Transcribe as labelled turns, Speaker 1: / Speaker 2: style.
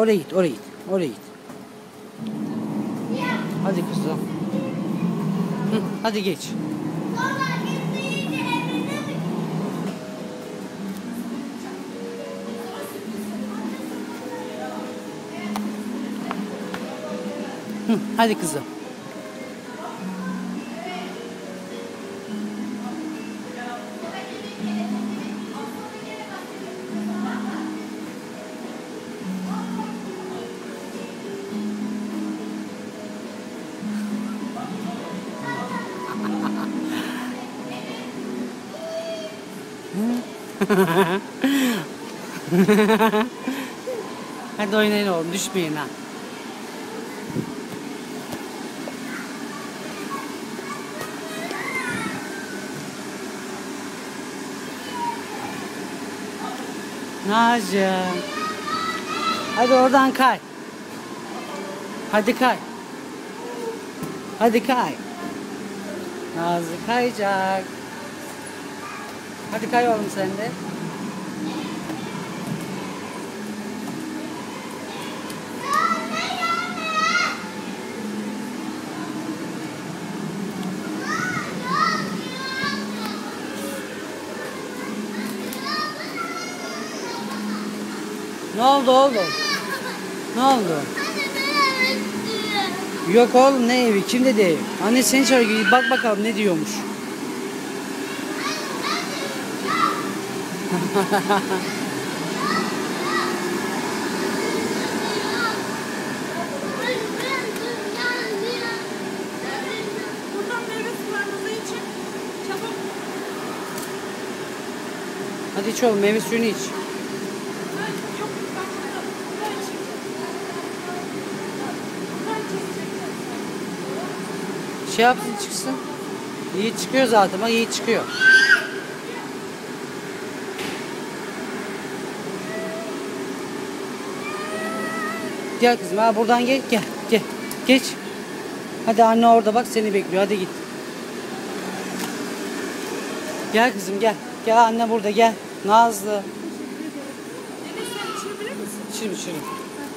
Speaker 1: Oraya git, oraya git, oraya git. Hadi kızım. Hı, hadi geç. Hı, hadi kızım. Hadi oynayın oğlum düşmeyin ha. Nazcığım. Hadi oradan kay. Hadi kay. Hadi kay. Nazlı kayacak. Hadi kay sen de. Ne oldu oğlum? Ne oldu? Yok oğlum ne evi? Kim dedi ev? Anne seni çağırıyor. Bak bakalım ne diyormuş.
Speaker 2: Buradan meyve sularınızı için çabuk
Speaker 1: Hadi iç oğlum meyve suyunu iç. Şey yapsın çıksın. İyi çıkıyor zaten bak iyi çıkıyor. Gel kızım ha buradan gel gel gel geç. Hadi anne orada bak seni bekliyor hadi git. Gel kızım gel. Gel anne burada gel. Nazlı.
Speaker 2: Deniz sen içebilir misin?
Speaker 1: İçerim içerim.